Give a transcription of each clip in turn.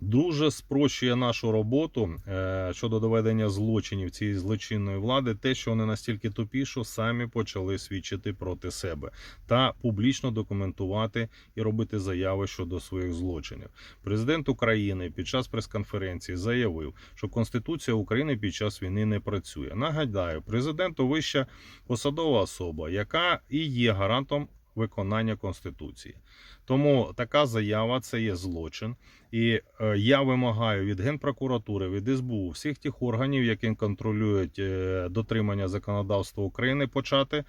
Дуже спрощує нашу роботу е, щодо доведення злочинів цієї злочинної влади, те, що вони настільки тупі, що самі почали свідчити проти себе та публічно документувати і робити заяви щодо своїх злочинів. Президент України під час прес-конференції заявив, що Конституція України під час війни не працює. Нагадаю, президенту вища посадова особа, яка і є гарантом виконання Конституції. Тому така заява це є злочин. І е, я вимагаю від Генпрокуратури, від СБУ, всіх тих органів, які контролюють е, дотримання законодавства України, почати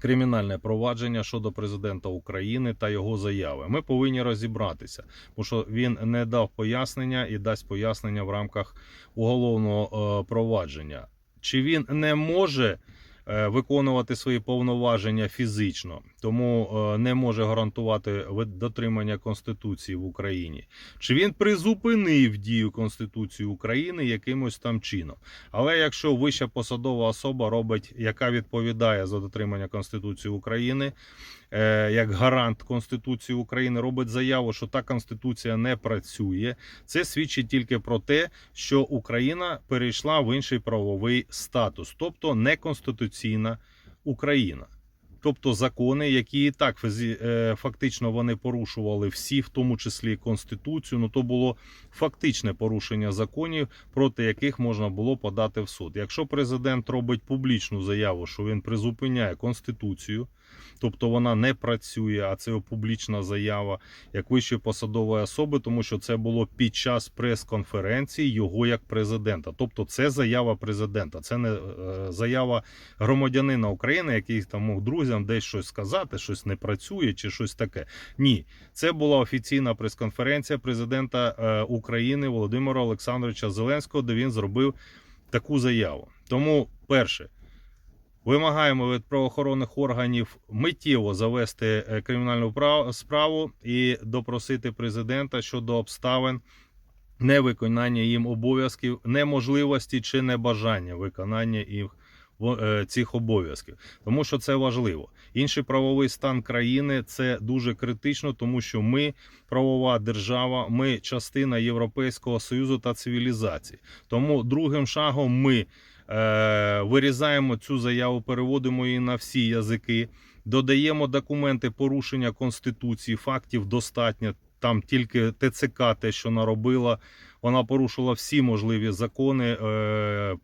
кримінальне провадження щодо президента України та його заяви. Ми повинні розібратися, бо що він не дав пояснення і дасть пояснення в рамках уголовного е, провадження. Чи він не може виконувати свої повноваження фізично, тому е, не може гарантувати дотримання Конституції в Україні? Чи він призупинив дію Конституції України якимось там чином? Але якщо вища посадова особа робить, яка відповідає за дотримання Конституції України, е, як гарант Конституції України, робить заяву, що та конституція не працює, це свідчить тільки про те, що Україна перейшла в інший правовий статус, тобто неконституційна Україна. Тобто закони, які і так е, фактично вони порушували всі, в тому числі конституцію. Ну то було фактичне порушення законів, проти яких можна було подати в суд. Якщо президент робить публічну заяву, що він призупиняє конституцію, тобто вона не працює, а це публічна заява як вищої посадової особи, тому що це було під час прес-конференції його як президента. Тобто, це заява президента, це не е, заява громадянина України, який там мог друзям десь щось сказати, щось не працює чи щось таке. Ні, це була офіційна прес-конференція президента е, України Володимира Олександровича Зеленського, де він зробив таку заяву. Тому, перше, вимагаємо від правоохоронних органів миттєво завести е, кримінальну прав- справу і допросити президента щодо обставин. Невиконання їм обов'язків, неможливості чи небажання виконання їх е, цих обов'язків, тому що це важливо. Інший правовий стан країни це дуже критично, тому що ми правова держава, ми частина Європейського союзу та цивілізації. Тому другим шагом ми вирізаємо цю заяву, переводимо її на всі язики, додаємо документи порушення конституції. Фактів достатньо. Там тільки ТЦК, те, що наробила, вона порушила всі можливі закони. Е,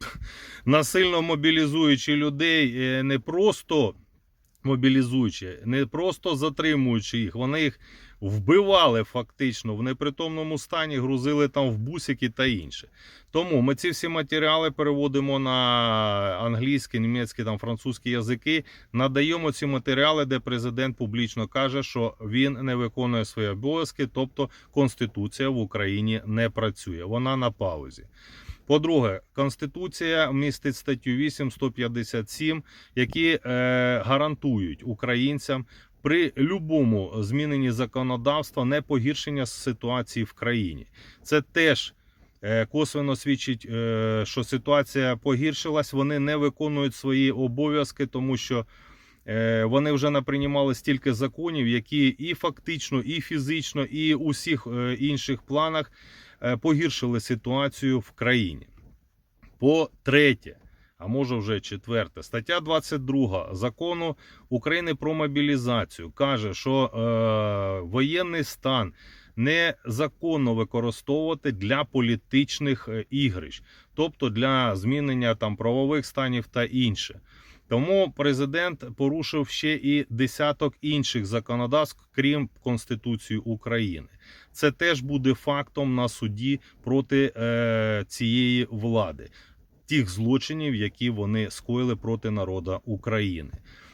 насильно мобілізуючи людей, е, не просто мобілізуючи, не просто затримуючи їх, вони їх вбивали фактично в непритомному стані, грузили там в бусики та інше. Тому ми ці всі матеріали переводимо на англійський, німецький, там французький язики, надаємо ці матеріали, де президент публічно каже, що він не виконує свої обов'язки, тобто конституція в Україні не працює. Вона на паузі. По-друге, Конституція містить статтю 8, 157, які е, гарантують українцям при любому зміненні законодавства не погіршення ситуації в країні. Це теж е, косвенно свідчить, е, що ситуація погіршилась. Вони не виконують свої обов'язки, тому що. е, Вони вже наприймали стільки законів, які і фактично, і фізично, і у всіх інших планах погіршили ситуацію в країні. По третє, а може вже четверте, стаття 22 закону України про мобілізацію каже, що е, воєнний стан незаконно використовувати для політичних е, ігрищ, тобто для змінення там правових станів та інше. Тому президент порушив ще і десяток інших законодавств, крім Конституції України. Це теж буде фактом на суді проти е, цієї влади, тих злочинів, які вони скоїли проти народу України.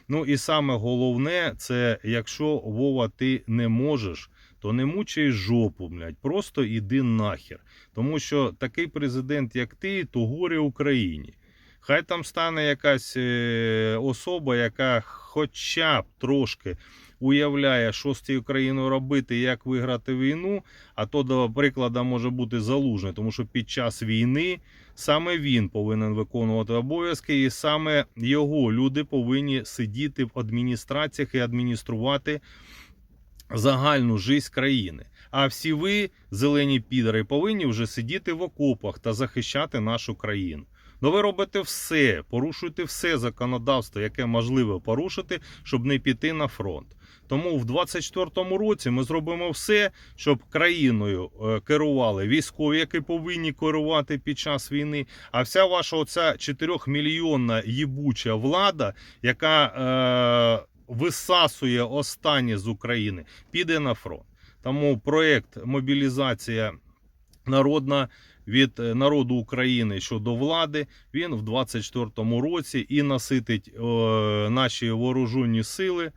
Ну і саме головне, це якщо Вова, ти не можеш, то не мучай жопу, блядь, просто іди нахер. Тому що такий президент, як ти, то горе Україні. Хай там стане якась е, особа, яка хоча б трошки уявляє, що з цією країною робити, як виграти війну. А то, до прикладу, може бути залужний, тому що під час війни саме він повинен виконувати обов'язки, і саме його люди повинні сидіти в адміністраціях і адмініструвати загальну життя країни. А всі ви, зелені підари, повинні вже сидіти в окопах та захищати нашу країну. Ну ви робите все, порушуєте все законодавство, яке можливо порушити, щоб не піти на фронт. Тому в 24-му році ми зробимо все, щоб країною е, керували військові, які повинні керувати під час війни. А вся ваша оця 4-мільйонна їбуча влада, яка е, висасує останнє з України, піде на фронт. Тому проєкт мобілізація народна від е, народу України щодо влади він в 24-му році і наситить е, наші вооружені сили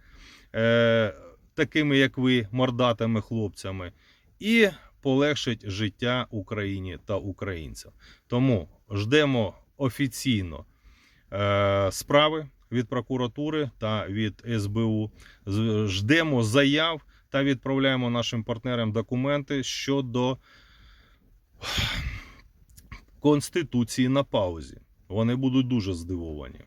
е, такими, як ви, мордатими хлопцями, і полегшить життя Україні та українцям. Тому ждемо офіційно е, справи від прокуратури та від СБУ. Ждемо заяв та відправляємо нашим партнерам документи щодо Конституції на паузі. Вони будуть дуже здивовані.